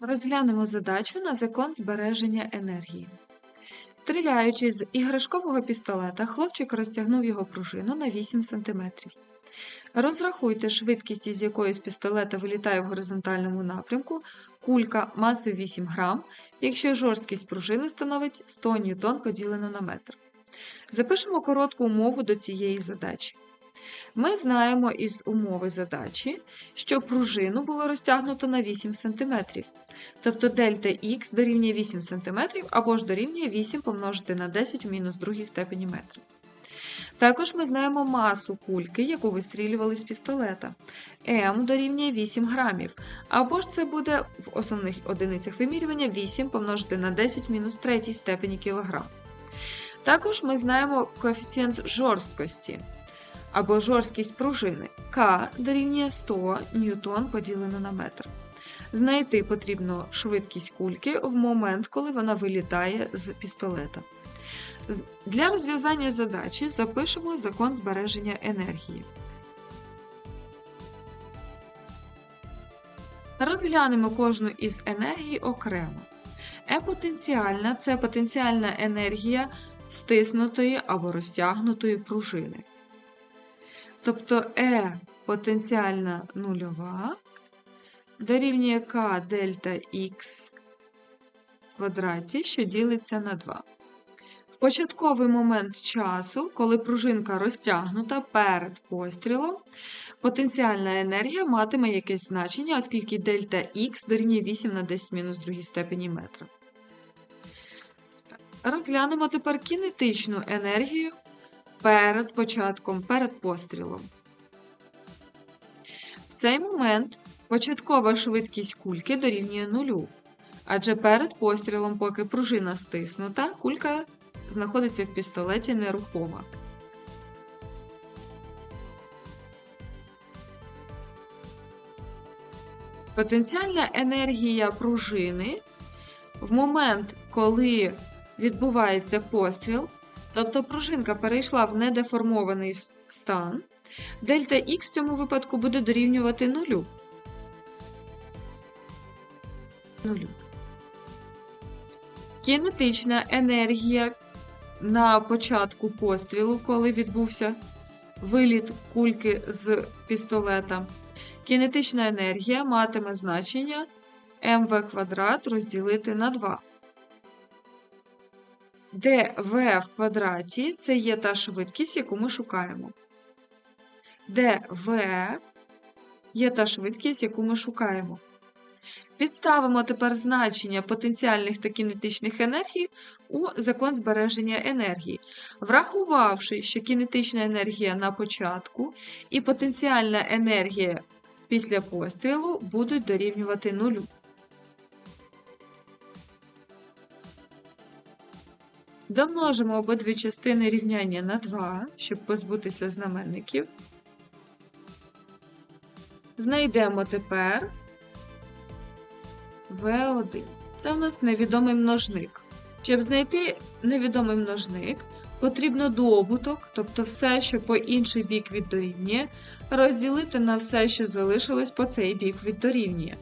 Розглянемо задачу на закон збереження енергії. Стріляючи з іграшкового пістолета, хлопчик розтягнув його пружину на 8 см. Розрахуйте швидкість, із якою з пістолета вилітає в горизонтальному напрямку кулька масою 8 грам, якщо жорсткість пружини становить 100 ньютон поділено на метр. Запишемо коротку умову до цієї задачі. Ми знаємо із умови задачі, що пружину було розтягнуто на 8 см. Тобто дельта х дорівнює 8 см або ж дорівнює 8 помножити на 10 у мінус другій степені метра. Також ми знаємо масу кульки, яку вистрілювали з пістолета. М дорівнює 8 грамів, або ж це буде в основних одиницях вимірювання 8 помножити на 10 в мінус третій степені кілограм. Також ми знаємо коефіцієнт жорсткості або жорсткість пружини К дорівнює 100 ньютон поділено на метр. Знайти потрібно швидкість кульки в момент, коли вона вилітає з пістолета. Для розв'язання задачі запишемо закон збереження енергії. Розглянемо кожну із енергій окремо. Е-потенціальна це потенціальна енергія стиснутої або розтягнутої пружини. Тобто Е потенціальна нульова дорівнює К дельта Х квадраті, що ділиться на 2. В початковий момент часу, коли пружинка розтягнута перед пострілом, потенціальна енергія матиме якесь значення, оскільки дельта Х дорівнює 8 на 10 мінус 2 степені метра. Розглянемо тепер кінетичну енергію перед початком, перед пострілом. В цей момент початкова швидкість кульки дорівнює нулю, адже перед пострілом, поки пружина стиснута, кулька знаходиться в пістолеті нерухома. Потенціальна енергія пружини в момент, коли відбувається постріл, тобто пружинка перейшла в недеформований стан, дельта Х в цьому випадку буде дорівнювати нулю. Нулю. Кінетична енергія на початку пострілу, коли відбувся виліт кульки з пістолета. Кінетична енергія матиме значення mv квадрат розділити на 2 де v в квадраті це є та швидкість, яку ми шукаємо. Де v є та швидкість, яку ми шукаємо. Підставимо тепер значення потенціальних та кінетичних енергій у закон збереження енергії, врахувавши, що кінетична енергія на початку і потенціальна енергія після пострілу будуть дорівнювати нулю. Домножимо обидві частини рівняння на 2, щоб позбутися знаменників. Знайдемо тепер V1. Це в нас невідомий множник. Щоб знайти невідомий множник, потрібно добуток, тобто все, що по інший бік від дорівнює, розділити на все, що залишилось по цей бік від дорівнює.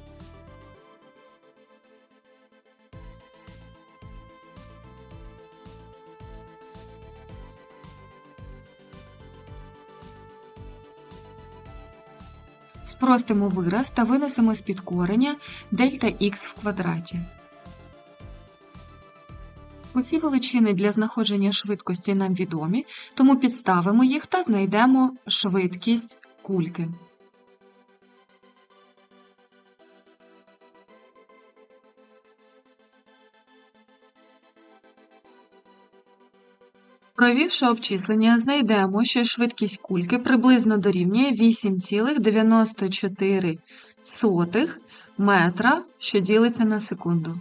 Спростимо вираз та винесемо з під кореня дельта х в квадраті. Усі величини для знаходження швидкості нам відомі, тому підставимо їх та знайдемо швидкість кульки. Провівши обчислення, знайдемо, що швидкість кульки приблизно дорівнює 8,94 метра, що ділиться на секунду.